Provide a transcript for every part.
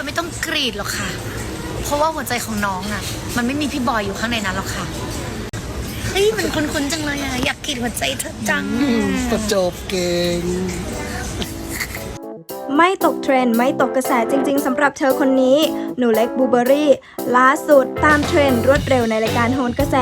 อยไม่ต้องกรีดหรอกค่ะ เพราะว่าหัวใจของน้องอะ มันไม่มีพี่บอยอยู่ข้างในนั้นหรอกค่ะ เฮ้ยมันคุ้นๆจังเลยอะอยากกรีดหัวใจเธอจัง ประจบเก่ง ไม่ตกเทรนด์ไม่ตกกระแสจริง ๆสำหรับเธอคนนี้ หนูเล็กบูเบอรี่ล่าสุดตามเทรนด์รวดเร็วในรายการโหนกระแส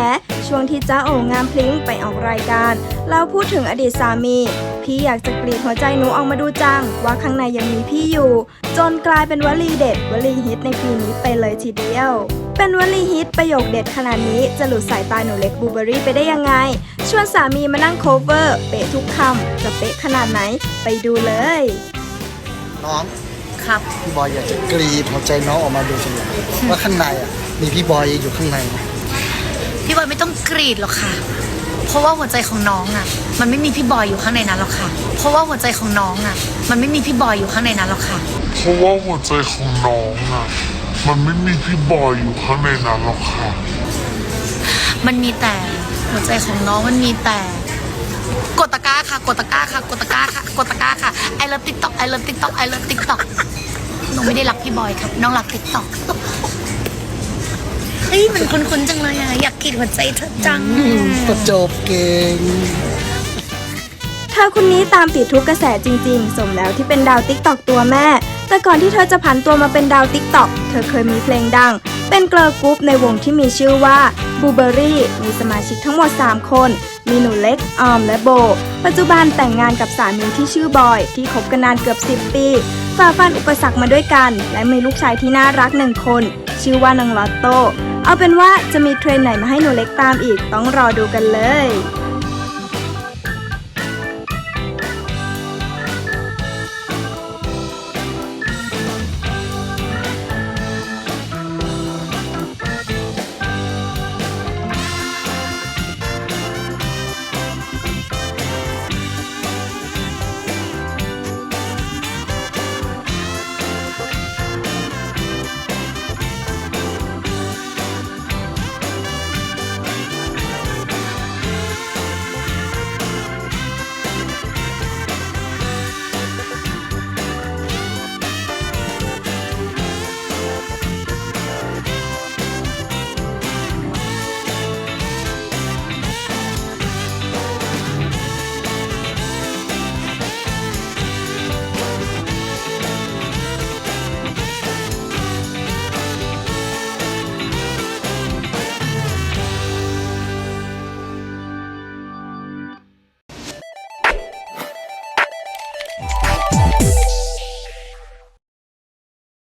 ช่วงที่จ้าโองามพลิ้งไปออกรายการแล้วพูดถึงอดีตสามี พี่อยากจะกรีดหัวใจหนูออกมาดูจัง ว่าข้างในยังมีพี่อยู่ จนกลายเป็นวลีเด็ดวลีฮิตในปีนี้ไปเลยทีเดียวเป็นวลีฮิตประโยคเด็ดขนาดนี้จะหลุดสายตาหนูเล็กบูเบอรี่ไปได้ยังไง ชวนสามีมานั่งโคเวอร์ เป๊ะทุกคำจะเป๊ะขนาดไหน ไปดูเลย น้องครับพี่บอยอยากจะกรีดหัวใจน้องออกมาดูจังเลยว่าข้างในอะมีพี่บอยอยู่ข้างในพี่บอยไม่ต้องกรีดหรอกค่ะ เพราะว่าหัวใจของน้องอะ มันไม่มีพี่บอยอยู่ข้างในนั้นหรอกค่ะ เพราะว่าหัวใจของน้องอะ มันไม่มีพี่บอยอยู่ข้างในนั้นหรอกค่ะ เพราะว่าหัวใจของน้องอะ มันไม่มีพี่บอยอยู่ข้างในนั้นหรอกค่ะ มันมีแต่หัวใจของน้องมันมีแต่ กดตะกร้าค่ะ กดตะกร้าค่ะ กดตะกร้าค่ะ กดตะกร้าค่ะ ไอเลิฟติ๊กต็อกไอเลิฟติ๊กต็อกไอเลิฟติ๊กต็อกน้องไม่ได้รักพี่บอยครับ น้องรักติ๊กต็อกเฮ้ยมันคุ้นๆจังเลยอะอยากกรีดหัวใจเธอจัง ประจบเก่งเธอคนนี้ตามติดทุกกระแสจริง ๆ สมแล้วที่เป็นดาวติ๊กตอกตัวแม่ แต่ก่อนที่เธอจะผันตัวมาเป็นดาวติ๊กตอกเธอเคยมีเพลงดัง เป็นเกิร์ลกรุ๊ปในวงที่มีชื่อว่าบูเบอรี่มีสมาชิกทั้งหมด 3 คน มีหนูเล็ก ออมและโบ ปัจจุบันแต่งงานกับสามีที่ชื่อบอย ที่คบกันนานเกือบ 10 ปีฝ่าฟันอุปสรรคมาด้วยกัน และมีลูกชายที่น่ารักหนึ่งคน ชื่อว่านางลอตโต เอาเป็นว่าจะมีเทรนไหนมาให้หนูเล็กตามอีกต้องรอดูกันเลย